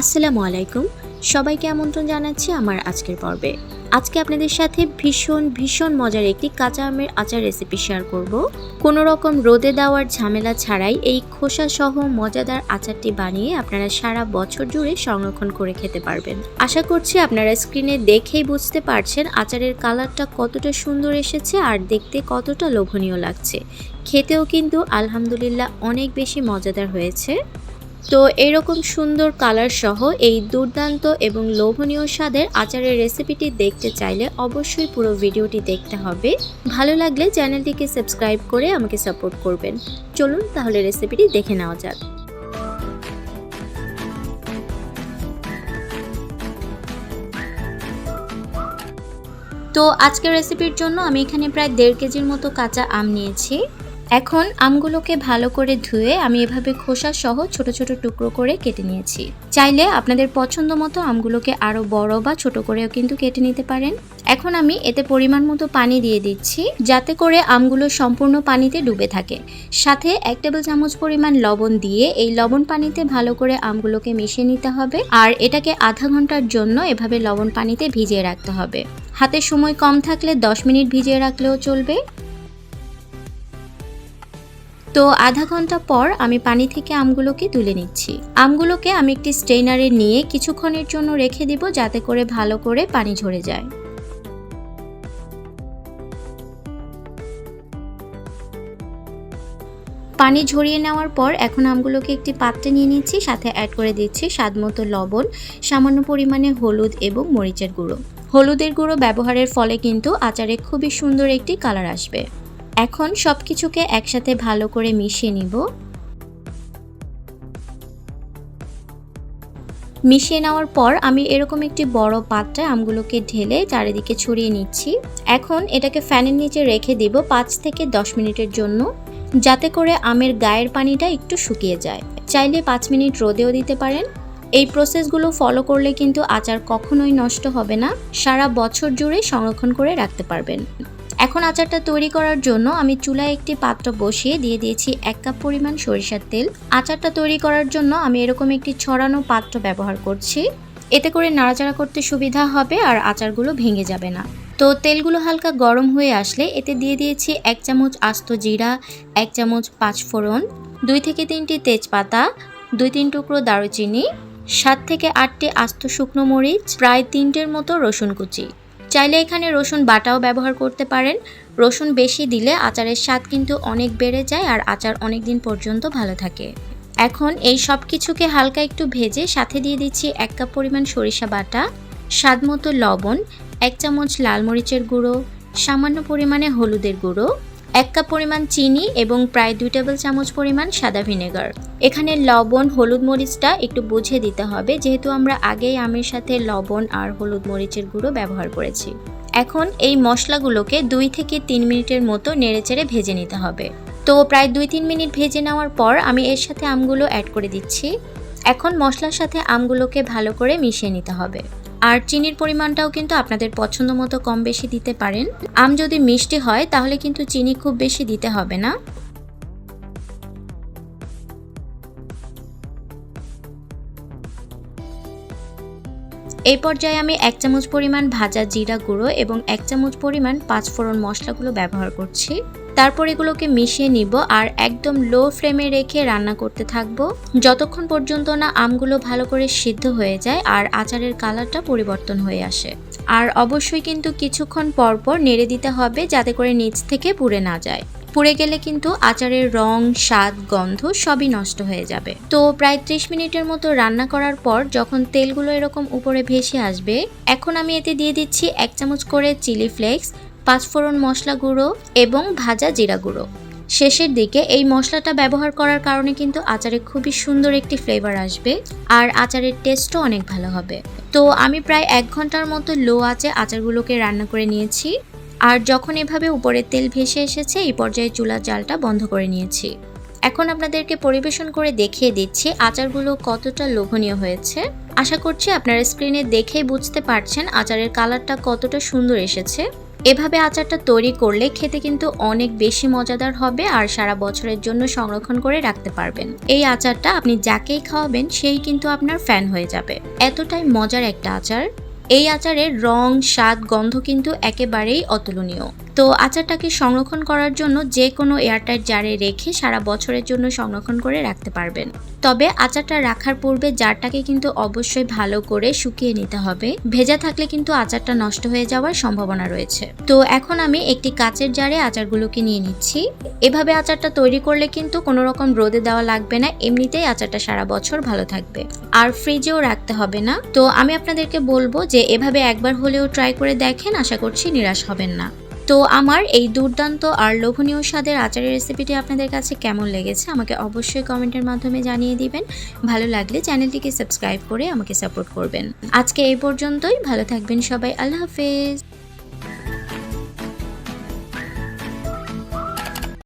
আসসালামু আলাইকুম। সবাইকে আমন্ত্রণ জানাচ্ছি আমার আজকের পর্বে। আজকে আপনাদের সাথে ভীষণ ভীষণ মজার একটি কাঁচা আমের আচার রেসিপি শেয়ার করব। কোনো রকম রোদে দেওয়ার ঝামেলা ছাড়াই এই খোসা সহ মজাদার আচারটি বানিয়ে আপনারা সারা বছর জুড়ে সংরক্ষণ করে খেতে পারবেন। আশা করছি আপনারা স্ক্রিনে দেখেই বুঝতে পারছেন আচারের কালারটা কতটা সুন্দর এসেছে আর দেখতে কতটা লোভনীয় লাগছে। খেতেও কিন্তু আলহামদুলিল্লাহ অনেক বেশি মজাদার হয়েছে। তো এরকম সুন্দর কালার সহ এই দুর্দান্ত এবং লোভনীয় স্বাদের আচারের রেসিপিটি দেখতে চাইলে অবশ্যই পুরো ভিডিওটি দেখতে হবে। ভালো লাগলে চ্যানেলটিকে সাবস্ক্রাইব করে আমাকে সাপোর্ট করবেন। চলুন তাহলে রেসিপিটি দেখে নেওয়া যাক। তো আজকের রেসিপির জন্য আমি এখানে প্রায় দেড় কেজির মতো কাঁচা আম নিয়েছি। এখন আমগুলোকে ভালো করে ধুয়ে আমি এভাবে খোসা সহ ছোট ছোট টুকরো করে কেটে নিয়েছি। চাইলে আপনাদের পছন্দ মতো আমগুলোকে আরও বড় বা ছোট করেও কিন্তু কেটে নিতে পারেন। এখন আমি এতে পরিমাণ মতো পানি দিয়ে দিচ্ছি, যাতে করে আমগুলো সম্পূর্ণ পানিতে ডুবে থাকে। সাথে এক টেবিল চামচ পরিমাণ লবণ দিয়ে এই লবণ পানিতে ভালো করে আমগুলোকে মিশিয়ে নিতে হবে। আর এটাকে আধা ঘণ্টার জন্য এভাবে লবণ পানিতে ভিজিয়ে রাখতে হবে। হাতে সময় কম থাকলে দশ মিনিট ভিজিয়ে রাখলেও চলবে। তো আধা ঘণ্টা পর আমি পানি থেকে আমগুলোকে তুলে নিচ্ছি। আমগুলোকে আমি একটি স্ট্রেনারে নিয়ে কিছুক্ষণের জন্য রেখে দিব যাতে করে ভালো করে পানি ঝরে যায়। পানি ঝরিয়ে নেওয়ার পর এখন আমগুলোকে একটি পাত্রে নিয়ে নিচ্ছি, সাথে অ্যাড করে দিচ্ছি স্বাদমতো লবণ, সামান্য পরিমাণে হলুদ এবং মরিচের গুঁড়ো। হলুদের গুঁড়ো ব্যবহারের ফলে কিন্তু আচারে খুবই সুন্দর একটি কালার আসবে। এখন সব কিছুকে একসাথে ভালো করে মিশিয়ে নিব। মিশিয়ে নেওয়ার পর আমি এরকম একটি বড় পাত্রে আমগুলোকে ঢেলে চারিদিকে ছড়িয়ে নিচ্ছি। এখন এটাকে ফ্যানের নিচে রেখে দিব পাঁচ থেকে দশ মিনিটের জন্য, যাতে করে আমের গায়ের পানিটা একটু শুকিয়ে যায়। চাইলে পাঁচ মিনিট রোদেও দিতে পারেন। এই প্রসেসগুলো ফলো করলে কিন্তু আচার কখনোই নষ্ট হবে না, সারা বছর জুড়ে সংরক্ষণ করে রাখতে পারবেন। এখন আচারটা তৈরি করার জন্য আমি চুলায় একটি পাত্র বসিয়ে দিয়ে দিয়েছি এক কাপ পরিমাণ সরিষার তেল। আচারটা তৈরি করার জন্য আমি এরকম একটি ছড়ানো পাত্র ব্যবহার করছি। এতে করে নাড়াচাড়া করতে সুবিধা হবে আর আচারগুলো ভেঙে যাবে না। তো তেলগুলো হালকা গরম হয়ে আসলে এতে দিয়ে দিয়েছি এক চামচ আস্ত জিরা, এক চামচ পাঁচফোড়ন দুই থেকে তিনটি তেজপাতা, দুই তিন টুকরো দারুচিনি, সাত থেকে আটটি আস্ত শুকনো মরিচ, প্রায় তিনটের মতো রসুন কুচি। চাইলে এখানে রসুন বাটাও ব্যবহার করতে পারেন। রসুন বেশি দিলে আচারের স্বাদ কিন্তু অনেক বেড়ে যায় আর আচার অনেক দিন পর্যন্ত ভালো থাকে। এখন এই সব কিছুকে হালকা একটু ভেজে সাথে দিয়ে দিচ্ছি এক কাপ পরিমাণ সরিষা বাটা, স্বাদ মতো লবণ, এক চামচ লাল মরিচের গুঁড়ো, সামান্য পরিমাণে হলুদের গুঁড়ো এক কাপ পরিমাণ চিনি এবং প্রায় দুই টেবিল চামচ পরিমাণ সাদা ভিনেগার। এখানে লবণ, হলুদ মরিচটা একটু বুঝে দিতে হবে, যেহেতু আমরা আগেই আমের সাথে লবণ আর হলুদ মরিচের গুঁড়ো ব্যবহার করেছি। এখন এই মশলাগুলোকে দুই থেকে তিন মিনিটের মতো নেড়েচেড়ে ভেজে নিতে হবে। তো প্রায় দুই তিন মিনিট ভেজে নেওয়ার পর আমি এর সাথে আমগুলো অ্যাড করে দিচ্ছি। এখন মশলার সাথে আমগুলোকে ভালো করে মিশিয়ে নিতে হবে। আর চিনির পরিমাণটাও কিন্তু আপনাদের পছন্দ মতো কম বেশি দিতে পারেন। আম যদি মিষ্টি হয়, তাহলে কিন্তু চিনি খুব বেশি দিতে হবে না। এই পর্যায়ে আমি এক চামচ পরিমাণ ভাজা জিরা গুঁড়ো এবং এক চামচ পরিমাণ পাঁচফোড়ন মশলাগুলো ব্যবহার করছি। তারপর এগুলোকে মিশিয়ে নিব আর একদম লো ফ্লেমে রেখে রান্না করতে থাকব। যতক্ষণ পর্যন্ত না আমগুলো ভালো করে সিদ্ধ হয়ে যায় আর আচারের কালারটা পরিবর্তন হয়ে আসে। আর অবশ্যই কিন্তু কিছুক্ষণ পর পর নেড়ে দিতে হবে যাতে করে নিচ থেকে পুড়ে না যায়। পুড়ে গেলে কিন্তু আচারের রং, স্বাদ, গন্ধ সবই নষ্ট হয়ে যাবে। তো প্রায় ত্রিশ মিনিটের মতো রান্না করার পর যখন তেলগুলো এরকম উপরে ভেসে আসবে, এখন আমি এতে দিয়ে দিচ্ছি এক চামচ করে চিলি ফ্লেক্স পাঁচফোড়ন মশলা গুঁড়ো এবং ভাজা জিরা গুঁড়ো। শেষের দিকে এই মশলাটা ব্যবহার করার কারণে কিন্তু আচারে খুবই সুন্দর একটি ফ্লেভার আসবে আর আচারের টেস্টও অনেক ভালো হবে। তো আমি প্রায় এক ঘণ্টার মতো লো আঁচে আচারগুলোকে রান্না করে নিয়েছি। আর যখন এভাবে উপরে তেল ভেসে এসেছে, এই পর্যায়ে চুলার জালটা বন্ধ করে নিয়েছি। এখন আপনাদেরকে পরিবেশন করে দেখিয়ে দিচ্ছি আচারগুলো কতটা লোভনীয় হয়েছে। আশা করছি আপনারা স্ক্রিনে দেখেই বুঝতে পারছেন আচারের কালারটা কতটা সুন্দর এসেছে। এভাবে আচারটা তৈরি করলে খেতে কিন্তু অনেক বেশি মজাদার হবে আর সারা বছরের জন্য সংরক্ষণ করে রাখতে পারবেন। এই আচারটা আপনি যাকেই খাওয়াবেন, সেই কিন্তু আপনার ফ্যান হয়ে যাবে। এতটাই মজার একটা আচার। এই আচারের রং, স্বাদ, গন্ধ কিন্তু একেবারেই অতুলনীয়। তো আচারটাকে সংরক্ষণ করার জন্য যে কোনো এয়ারটাইট জারে রেখে সারা বছরের জন্য সংরক্ষণ করে রাখতে পারবেন। তবে আচারটা রাখার পূর্বে জারটাকে কিন্তু অবশ্যই ভালো করে শুকিয়ে নিতে হবে। ভেজা থাকলে কিন্তু আচারটা নষ্ট হয়ে যাওয়ার সম্ভাবনা রয়েছে। তো এখন আমি একটি কাচের জারে আচারগুলোকে নিয়ে নিচ্ছি। এভাবে আচারটা তৈরি করলে কিন্তু কোনো রকম রোদে দেওয়া লাগবে না। এমনিতেই আচারটা সারা বছর ভালো থাকবে। আর ফ্রিজেও রাখতে হবে না। তো আমি আপনাদেরকে বলব যে এভাবে একবার হলেও ট্রাই করে দেখেন, আশা করছি নিরাশ হবেন না। তো আমার এই দুর্দান্ত আর লোভনীয় স্বাদের আচারের রেসিপিটি আপনাদের কাছে কেমন লেগেছে, আমাকে অবশ্যই কমেন্টের মাধ্যমে জানিয়ে দিবেন। ভালো লাগলে চ্যানেলটিকে সাবস্ক্রাইব করে আমাকে সাপোর্ট করবেন। আজকে এই পর্যন্তই, ভালো থাকবেন সবাই, আল্লাহ হাফেজ।